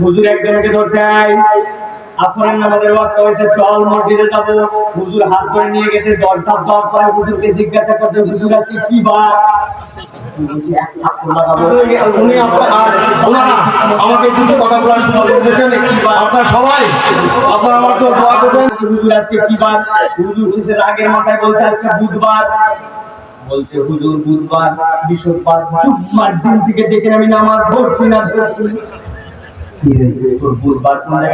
হুজুর একজনকে ধরতে আসরের নামাজের ওয়াক্ত হয়েছে চল মসজিদে যাব। হুজুর হাত ধরে নিয়ে গেছে দশ ধাপ দেওয়ার পরে হুজুরকে জিজ্ঞাসা করছে হুজুর আজকে কি বার? আমাকে কথা বলার সুযোগ দিয়েছেন। আপনারা সবাই আপনারা আমার তো দোয়া করবেন। হুজুর আজকে কি বার? হুজুর শেষের আগের মাথায় বলছে আজকে বুধবার। বলছে হুজুর বুধবার বৃহস্পতিবার জুম্মার দিন থেকে দেখে আমি নামাজ ধরছি না ধরছি তারপরে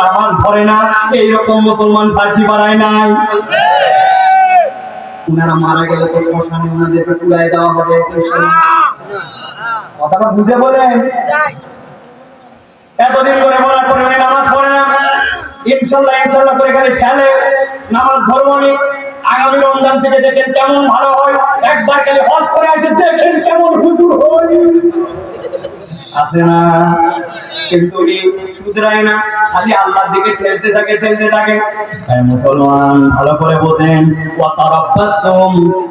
নামাজ ধরে না। এইরকম মুসলমান ফাঁসি নাই। উনারা মারা গেলে তো শ্মশানে উনাদেরকে দেওয়া হবে কথাটা বুঝে বলেন এতদিন করে বলার পরে নামাজ পড়ে না। ইনশাল্লাহ ইনশাল্লাহ করে এখানে খেলে। নামাজ ধর্মনি আগামী রমজান থেকে দেখেন কেমন ভালো হয়। একবার খালি হজ করে আসে দেখেন কেমন হুজুর হয়। আসে না। কিন্তু না, খালি আল্লাহর দিকে ঠেলতে থাকে ঠেলতে থাকে। তাই মুসলমান, ভালো করে বোঝেন।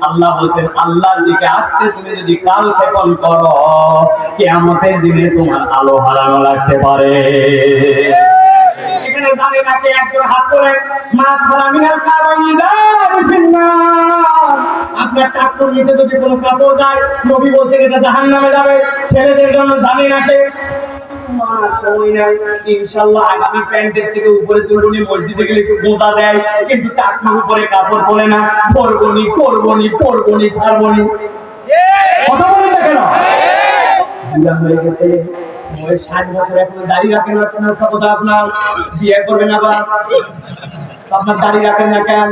আল্লাহ বলছেন, আল্লাহর দিকে আসতে তুমি যদি কাল ক্ষেপণ করো, কিয়ামতের দিনে তোমার আলো হারানো লাগতে পারে। এখানে একজন হাত করে মাছ ধরা মিনাল কারণী আপনার টাকুর নিচে যদি কোনো কাপড় যায় নবী বলছেন এটা জাহান নামে যাবে। ছেলেদের জন্য সময় নাই। ইনশাল্লাহ আগামী প্যান্টের থেকে উপরে তুলবনি মসজিদে গেলে একটু গোদা দেয় কিন্তু টাকমার উপরে কাপড় পরে না। পরবনি করবনি পরবনি ছাড়বনি। কথা বলেন না কেন? হয়ে গেছে। ষাট বছর, এখন না আপনার। বিয়ে করবেন আবার। আপনার দাড়ি না কেন?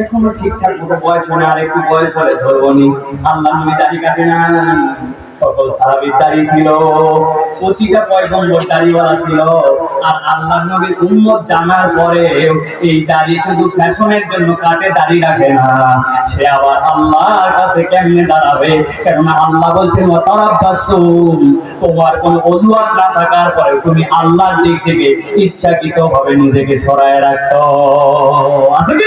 এখনও ঠিকঠাক বয়স হয় না, আর একটু বয়স হলে ধরবনি আল্লাহ দাড়ি কাটে না। সকল সাহাবীর ছিল, প্রতিটা ছিল, আর আল্লাহ নবীর উম্মত জানার পরে এই দাড়ি শুধু ফ্যাশনের জন্য কাটে, দাড়ি রাখে না। সে আবার আল্লাহর কাছে কেমনে দাঁড়াবে? কেননা আল্লাহ তোমার কোন অজুহাত না থাকার পরে তুমি আল্লাহর দিক থেকে ইচ্ছাকৃত ভাবে নিজেকে সরায় রাখছো। আছে কি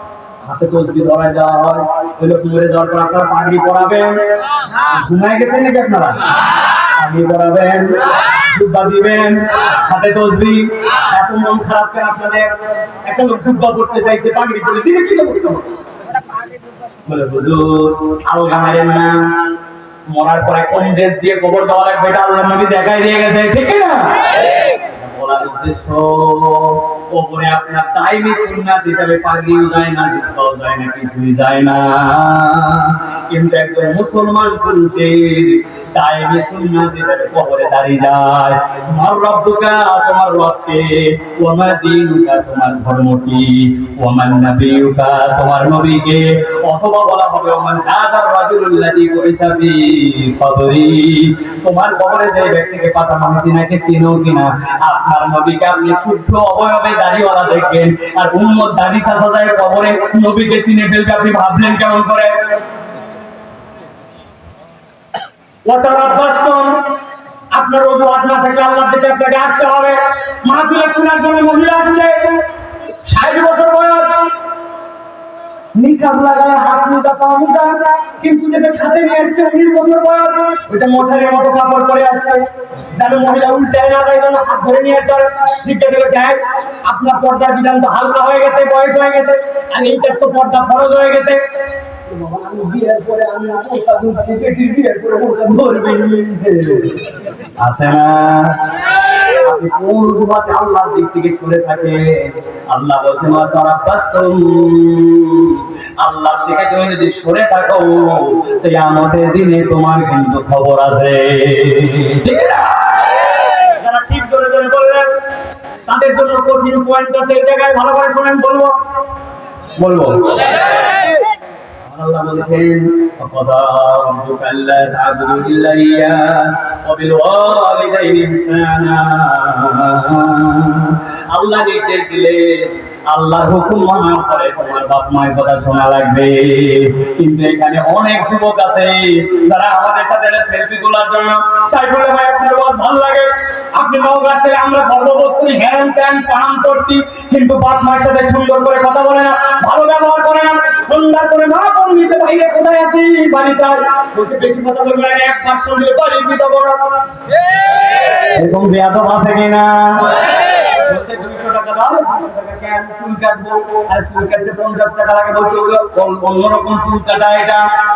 হাতে তসবি ধরা দেওয়া হয়। ওই লোক মরে যাওয়ার পর আপনারা পাগড়ি পরাবেন। ঘুমায় গেছেন নাকি আপনারা? পাগড়ি পরাবেন, জুব্বা দিবেন, হাতে তসবি। এত মন খারাপ কেন আপনাদের? একটা লোক জুব্বা করতে চাইছে, পাগড়ি পরে। দিলে কি করতে? বলে, হুজুর আলগা মারেন না মরার পরে কোন ড্রেস দিয়ে কবর দেওয়া লাগবে, এটা আল্লাহ নবী দেখাই দিয়ে গেছে। ঠিক না বলার উদ্দেশ্য। ওপরে আপনার টাইমে সুন্নাত হিসাবে পাগড়িও যায় না জুব্বাও যায় না, কিছুই যায় না। কিন্তু একজন মুসলমান পুরুষের টাইমে কবরে দাঁড়িয়ে যায়। তোমার রব্বুকা তোমার রবকে, ওমা দিনুকা, তোমার ধর্ম কি ওমান তোমার নবীকে। অথবা বলা হবে ওমান কবরি। তোমার কবরে যে ব্যক্তিকে নাকি চিনো কিনা? আপনার নবীকে আপনি শুদ্ধ অবয়বে দাড়িওয়ালা দেখবেন। আর উম্মত দাড়ি চাচা যায় কবরে নবীকে চিনে ফেলবে আপনি ভাবলেন কেমন করে? আপনার না থেকে আসতে হবে। জন্য মহিলা কিন্তু যেটা নিয়ে আসছে বছর বয়স। মশারির মতো কাপড় পরে মহিলা হাত ধরে আপনার পর্দার বিধান তো হালকা হয়ে গেছে, বয়স হয়ে গেছে। আর এইটার তো পর্দা খরচ হয়ে গেছে। আল্লাহ থেকে তুমি যদি সরে থাকো তাই আমাদের দিনে তোমার কিন্তু খবর আছে। ঠিক বললেন তাদের জন্য কঠিন পয়েন্ট আছে। এই জায়গায় ভালো করে শোনেন, বলব? বলব। আল্লাহ বলেছেন وَقَضَى رَبُّكَ أَلَّا تَعْبُدُوا إِلَّا إِيَّاهُ وَبِالْوَالِدَيْنِ إِحْسَانًا আল্লাহ নির্দেশ দিলে আল্লাহর হুকুম মানা করে তোমার বাপ মায়ের কথা শোনা লাগবে কিন্তু এখানে অনেক যুবক আছে যারা আমাদের সাথে সেলফি তোলার জন্য চাই বলে ভাই আপনার বাস ভালো লাগে আপনি নওগাঁ ছেলে আমরা গর্ববোধ করি হ্যান ত্যান পান করছি কিন্তু বাপ মায়ের সাথে সুন্দর করে কথা বলে না ভালো ব্যবহার করে না সুন্দর করে মা বোন নিচে বাইরে কোথায় আছি? বাড়িতে। বলছে, বেশি কথা বলবে না এক পাঁচ করলে বাড়ি দিতে বড় এরকম বেয়াদব আছে কিনা? বলছে 200 টাকা দাও কেন চুল কাটবো? আর চুল কাটতে 50 টাকা লাগে, বলছে অন্যরকম চুল কাটা এটা।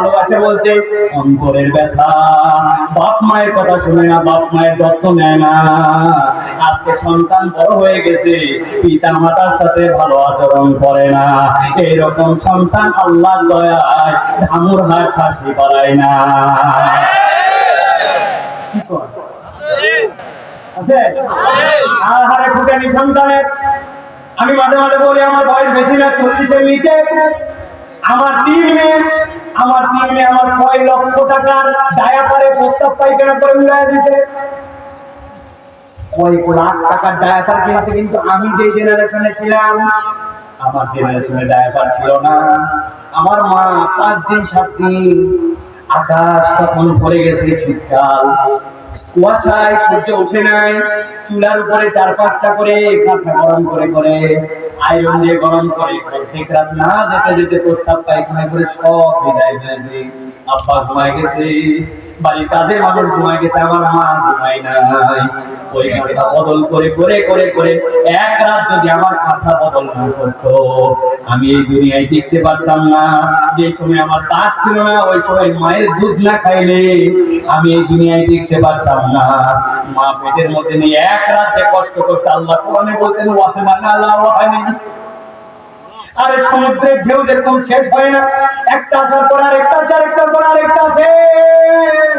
ভালোবাসে বলছে অন্তরের ব্যথা। বাপ মায়ের কথা শুনে না, বাপ মায়ের যত্ন নেয় না। আজকে সন্তান বড় হয়ে গেছে পিতা মাতার সাথে ভালো আচরণ করে না। এইরকম সন্তান আল্লাহ দয়ায় ধামুর হাত ফাঁসি পালায় না। আমি মাঝে মাঝে বলি, আমার বয়স বেশি না, চল্লিশের নিচে। আমার তিন মেয়ে আমার মেয়ে আমার কয় লক্ষ টাকার ডায়াপারে প্রস্তাব পাইখানা করে উড়াই দিতে লাখ টাকার কিনেছে কিন্তু আমি যে জেনারেশনে ছিলাম, আমার জেনারেশনে ছিল না। আমার মা পাঁচ দিন, সাত দিন আকাশ তখন ভরে গেছে শীতকাল। কুয়াশায় সূর্য ওঠে নাই, চুলার উপরে চার পাঁচটা করে গরম করে করে আয়রন দিয়ে গরম করে প্রত্যেক রাত না যেতে যেতে প্রস্তাব পায়খানা করে সব বিদায় হয়েছে আব্বা ঘুমায় গেছে। বাড়ির কাজের মানুষ ঘুমায় গেছে আমার মা ঘুমায় নাই। ওই খাতা বদল করে করে করে করে এক রাত যদি আমার খাতা বদল না করতো, আমি এই দুনিয়ায় টিকতে পারতাম না। যে সময় আমার দাঁত ছিল না, ওই সময় মায়ের দুধ না খাইলে আমি এই দুনিয়ায় টিকতে পারতাম না। মা পেটের মধ্যে নিয়ে এক রাত যে কষ্ট করছে, আল্লাহ কোরআনে বলছেন ওয়াসে মানে আল্লাহ ওয়াহানি আরে সমুদ্রের ঢেউ যেরকম শেষ হয় না, একটা আসার পর আর একটা আছে, আরেকটার পর আরেকটা আছে।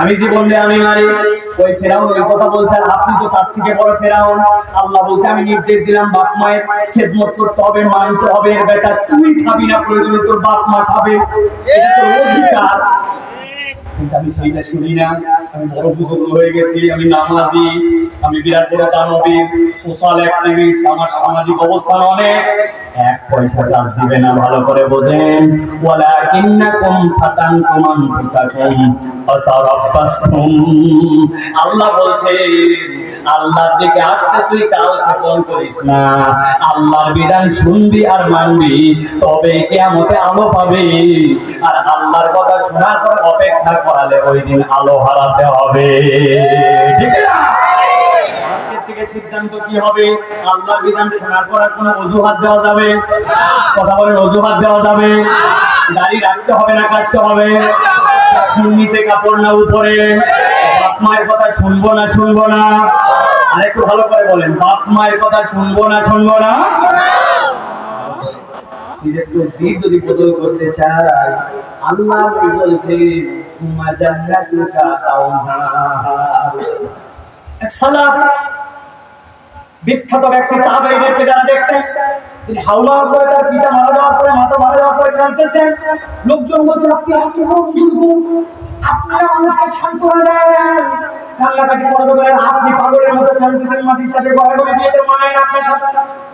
আমি জীবন দিয়ে আমি মারি? ওই ফেরাউন ওই কথা বলছে, আর আপনি তো তার থেকে বড় ফেরাউন। আল্লাহ বলছে, আমি নির্দেশ দিলাম বাপ মায়ের খেদমত করতে হবে, মানতে হবে। বেটা, তুই খাবি না, প্রয়োজনে তোর বাপ মা খাবে। এটা তোর অধিকার। কিন্তু আমি সেইটা শুনি না। আমি বড় বুজুর্গ হয়ে গেছি, আমি নামাজি আমি বিরাট বড় দানবীর, সোশ্যাল অ্যাক্টিভিস্ট, আমার সামাজিক অবস্থান অনেক। এক পয়সা চাষ দিবে না, ভালো করে বোঝেন। আল্লাহ বলছে, আল্লাহর দিকে আসতে তুই কাল করিস না। আল্লাহর বিধান শুনবি আর মানবি, তবে কেয়ামতে আলো পাবি। আর আল্লাহর কথা শোনার পর অপেক্ষা করালে ওই দিন আলো হারাতে হবে। ঠিক না থেকে সিদ্ধান্ত কি হবে? আল্লাহর বিধান শোনার পর কোনো অজুহাত দেওয়া যাবে? কথা বলেন অজুহাত দেওয়া যাবে? দাড়ি রাখতে হবে না কাটতে হবে? নিচে কাপড় না উপরে? বাপ মায়ের কথা শুনব না শুনব না? আরেকটু ভালো করে বলেন বাপ মায়ের কথা শুনব না শুনব না? বিখ্যাত ব্যক্তি যারা দেখছেন, তিনি হাওলা করে তার পিতা মারা যাওয়ার পরে, মাতা মারা যাওয়ার পরে কাঁদতেছেন লোকজন বলছে, আপনি বুজুর্গ আপনারা মানুষকে সান্ত্বনা দেন। কান্নাকাটি করে দেবেন আপনি পাগলের মতো কাঁদতেছেন মাটির সাথে গড়াগড়ি দিয়ে তো মানায় আপনার সাথে।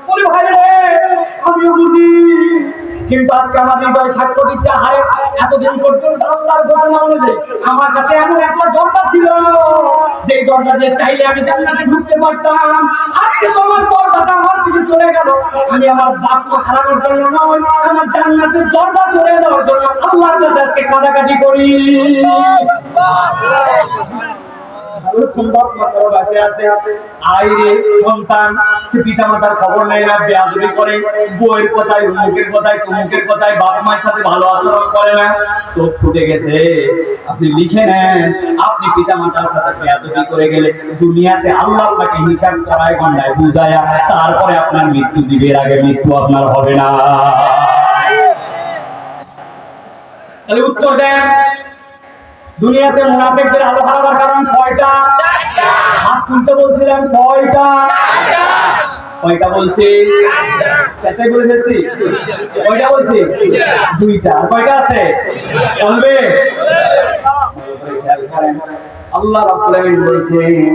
বলি, ভাই রে কিন্তু আজকে আমার হৃদয় সাক্ষ্য দিচ্ছে, হায় এতদিন পর্যন্ত আল্লাহর ঘোষণা অনুযায়ী আমার কাছে এমন একটা দরজা ছিল যে দরজা দিয়ে চাইলে আমি জান্নাতে ঢুকতে পারতাম। আজকে তোমার দরজাটা আমার থেকে চলে গেল। আমি আমার বাপ মা হারানোর জন্য নয়, আমার জান্নাতের দরজা চলে যাওয়ার জন্য আল্লাহর কাছে আজকে কাটাকাটি করি। পিতা মাতার সাথে করে আপনি পিতা মাতার সাথে করে গেলে দুনিয়াতে আল্লাহ আপনাকে হিসাব করায়, গন্ডায় বুঝায়া, তারপরে আপনার মৃত্যু দিবে আগে মৃত্যু আপনার হবে না। তাহলে উত্তর দেন। দুনিয়াতে মুনাফিকদের আলো হারাবার কারণ কয়টা? হাত তুলতে বলছিলেন কয়টা? কয়টা বলছি? চারটাই বলে ফেলছি কয়টা বলছি? দুইটা। আর কয়টা আছে? বলবে? আল্লাহ রাব্বুল আলামিন বলছেন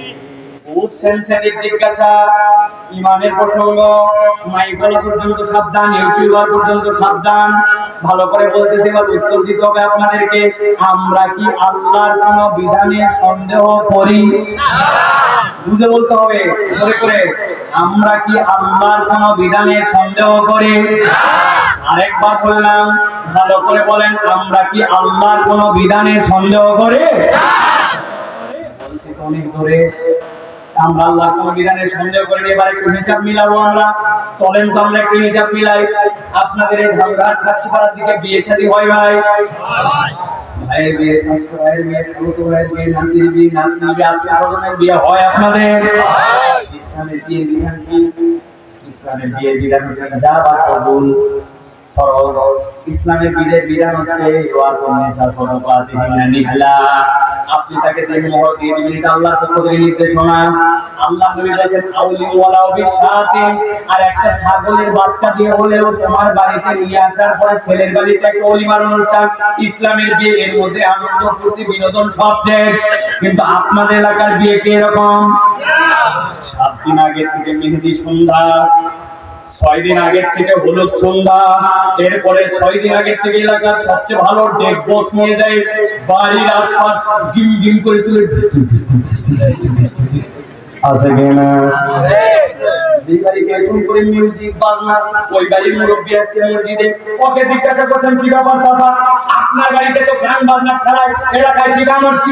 খুব সেন্সিটিভ জিজ্ঞাসা, ইমানের প্রসঙ্গ মাইকলা পর্যন্ত সাবধান, ইউটিউবার পর্যন্ত সাবধান, ভালো করে বলতেছি এবার হবে আপনাদেরকে। আমরা কি আল্লাহর কোন বিধানে সন্দেহ করি? বুঝে বলতে হবে আমরা কি আল্লাহর কোন বিধানে সন্দেহ করি? আরেকবার বললাম, ভালো করে বলেন, আমরা কি আল্লাহর কোন বিধানে সন্দেহ করি? অনেক ধরে আমরা আল্লাহ কোন বিধানের সন্দেহ করি এবার একটু হিসাব মিলাবো আমরা। চলেন তো আমরা একটু হিসাব মিলাই। আপনাদের এই ধামঘাট খাসিপাড়ার দিকে বিয়ে শাদী হয় ভাই? ভাইয়ের বিয়ে স্বাস্থ্য ভাইয়ের বিয়ে খালুতো ভাইয়ের বিয়ে, নাতির বিয়ে নাতনি বিয়ে আত্মীয় স্বজনের বিয়ে হয় আপনাদের? ইসলামের বিয়ে বিধান কি? ইসলামের বিয়ে বিধান যা বা কবুল। ফরজ ইসলামের বিয়ের বিধান হচ্ছে আপনি তাকে দিয়ে দিবেন এটা পক্ষ থেকে নির্দেশনা আল্লাহ নবী বলেছেন আর একটা ছাগলের বাচ্চা দিয়ে হলেও তোমার বাড়িতে নিয়ে আসার পরে ছেলের বাড়িতে একটা অলিমার অনুষ্ঠান। ইসলামের বিয়ে এর মধ্যে আনন্দ, ফুর্তি, বিনোদন সব শেষ। কিন্তু আপনাদের এলাকার বিয়ে কি এরকম? সাত দিন আগে থেকে মেহেদি সন্ধ্যা। ছয় দিন আগের থেকে হলুদ সন্ধ্যা, এরপরে ছয় দিন আগের থেকে এলাকার সবচেয়ে ভালো ডেক বক্স নিয়ে যায়, বাড়ির আশপাশ গিম গিম করে তুলে আছে কিনা আসছে আপনার বাড়িতে তো গান, বাজনা খেলায়, এলাকায় কি গান হচ্ছে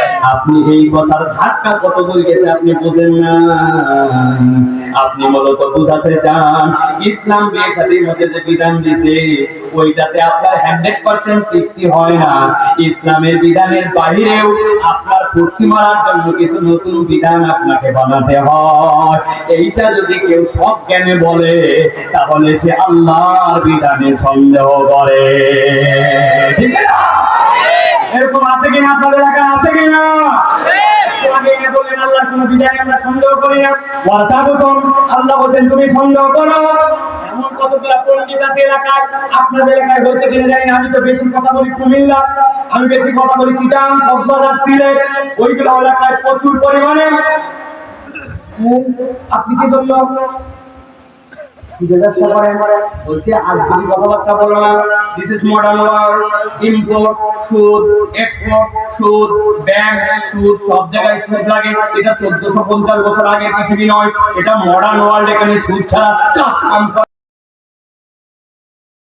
আপনি এই কথার ধাক্কা কত দূর গেছে আপনি বোঝেন না। আপনি মূলত বুঝাতে চান, ইসলাম বিয়ে শাদীর মধ্যে যে বিধান দিছে ওইটাতে আপনার হান্ড্রেড পার্সেন্ট তৃপ্তি হয় না। ইসলামের বিধানের বাহিরেও আপনার ফুর্তি মারার জন্য কিছু নতুন বিধান আপনাকে বানাতে হয়। এইটা যদি কেউ সব জ্ঞানে বলে, তাহলে সে আল্লাহর বিধানে সন্দেহ করে। ঠিক আছে? এরকম আছে কিনা আপনাদের এলাকা আছে কিনা? আমরা সন্দেহ করি আল্লাহ সন্দেহ এলাকায়? আপনাদের এলাকায় আমি তো বেশি কথা বলি কুমিল্লা, আমি বেশি কথা কক্সবাজার, সিলেট, ওইগুলো এলাকায় প্রচুর পরিমাণে। আপনি কি বলল মডার্ন ওয়ার্ল্ড সুদ সুদ সুদ সব জায়গায় লাগে। এটা চোদ্দশো পঞ্চাশ বছর আগে পৃথিবী নয়, এটা মডার্ন ওয়ার্ল্ড এখানে সুদ ছাড়া